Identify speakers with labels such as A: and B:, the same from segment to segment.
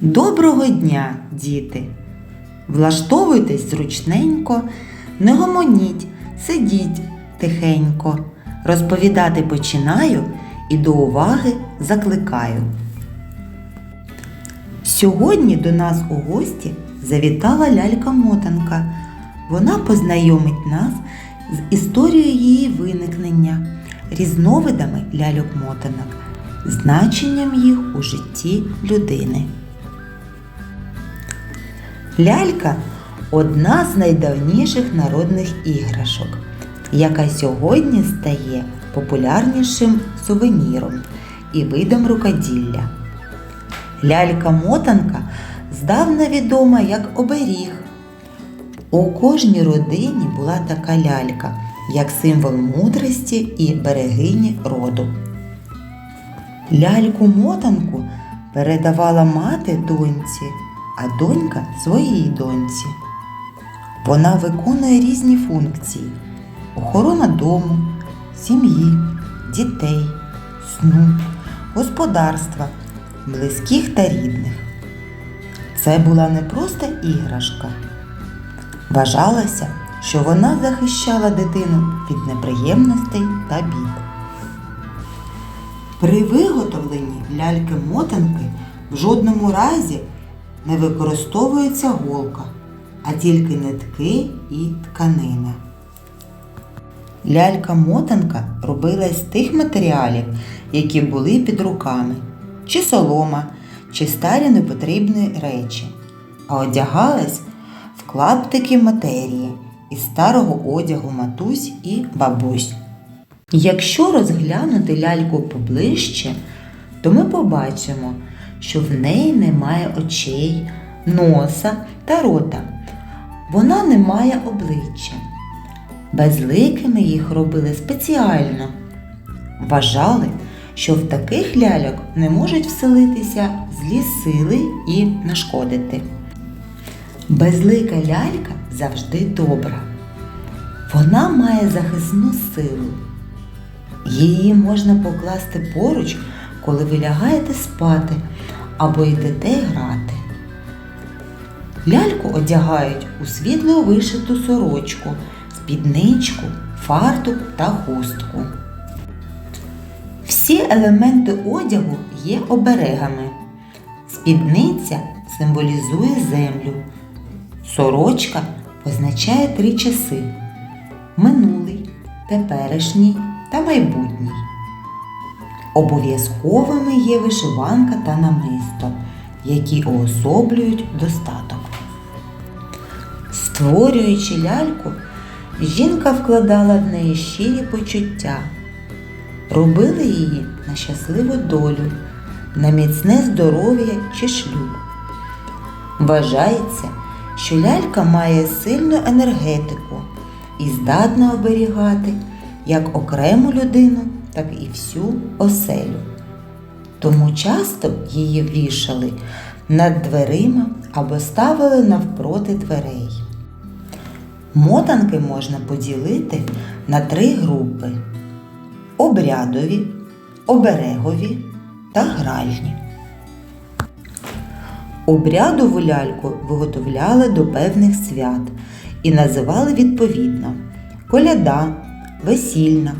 A: Доброго дня, діти! Влаштовуйтесь зручненько, не гомоніть, сидіть тихенько. Розповідати починаю і до уваги закликаю. Сьогодні до нас у гості завітала лялька Мотанка. Вона познайомить нас з історією її виникнення, різновидами ляльок-мотанок, значенням їх у житті людини. Лялька одна з найдавніших народних іграшок, яка сьогодні стає популярнішим сувеніром і видом рукоділля. Лялька-мотанка здавна відома як оберіг. У кожній родині була така лялька, як символ мудрості і берегині роду. Ляльку-мотанку передавала мати доньці, а донька своїй доньці. Вона виконує різні функції: охорона дому, сім'ї, дітей, сну, господарства, близьких та рідних. Це була не просто іграшка. Вважалося, що вона захищала дитину від неприємностей та бід. При виготовленні ляльки-мотанки в жодному разі не використовується голка, а тільки нитки і тканина. Лялька-мотанка робилась з тих матеріалів, які були під руками, чи солома, чи старі непотрібні речі, а одягалась в клаптики матерії із старого одягу матусь і бабусь. Якщо розглянути ляльку поближче, то ми побачимо, що в неї немає очей, носа та рота. Вона не має обличчя. Безликими їх робили спеціально. Вважали, що в таких ляльок не можуть вселитися злі сили і нашкодити. Безлика лялька завжди добра. Вона має захисну силу. Її можна покласти поруч, коли ви лягаєте спати або йдете грати. Ляльку одягають у світло вишиту сорочку, спідничку, фартук та хустку. Всі елементи одягу є оберегами. Спідниця символізує землю. Сорочка позначає три часи минулий, теперішній та майбутній. Обов'язковими є вишиванка та намисто, які уособлюють достаток. Створюючи ляльку, жінка вкладала в неї щирі почуття, робили її на щасливу долю, на міцне здоров'я чи шлюб. Вважається, що лялька має сильну енергетику і здатна оберігати як окрему людину, так і всю оселю. Тому часто її вішали над дверима або ставили навпроти дверей. Мотанки можна поділити на три групи: обрядові, оберегові та гральні. Обрядову ляльку виготовляли до певних свят і називали відповідно коляда, весільна,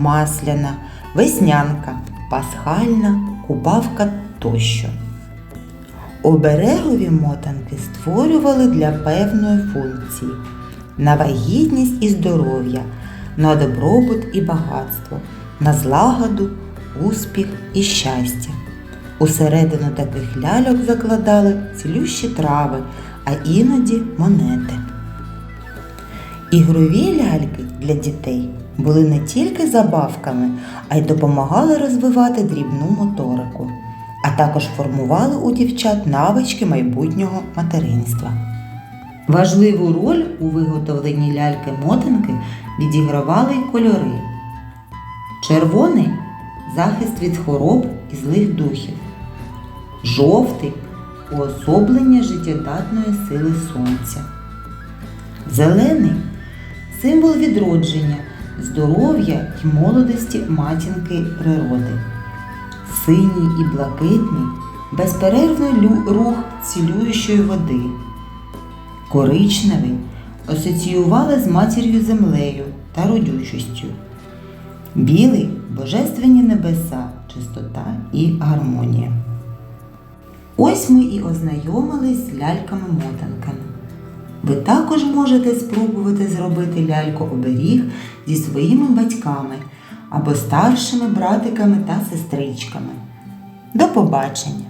A: масляна, веснянка, пасхальна, купавка тощо. Оберегові мотанки створювали для певної функції на вагітність і здоров'я, на добробут і багатство, на злагоду, успіх і щастя. Усередину таких ляльок закладали цілющі трави, а іноді монети. Ігрові ляльки для дітей були не тільки забавками, а й допомагали розвивати дрібну моторику, а також формували у дівчат навички майбутнього материнства. Важливу роль у виготовленні ляльки-мотанки відігравали й кольори. Червоний захист від хвороб і злих духів. Жовтий уособлення життєдатної сили сонця. Зелений символ відродження, здоров'я і молодості матінки природи. Синій і блакитний безперервний рух цілюючої води. Коричневий асоціювали з матір'ю землею та родючістю. Білий божественні небеса, чистота і гармонія. Ось ми і ознайомились з ляльками-мотанками. Ви також можете спробувати зробити ляльку-оберіг зі своїми батьками або старшими братиками та сестричками. До побачення!